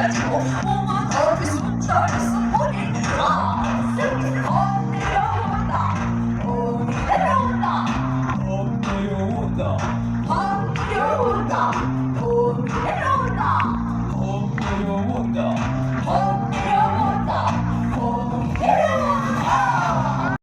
Of aman Tanrı çarpsın.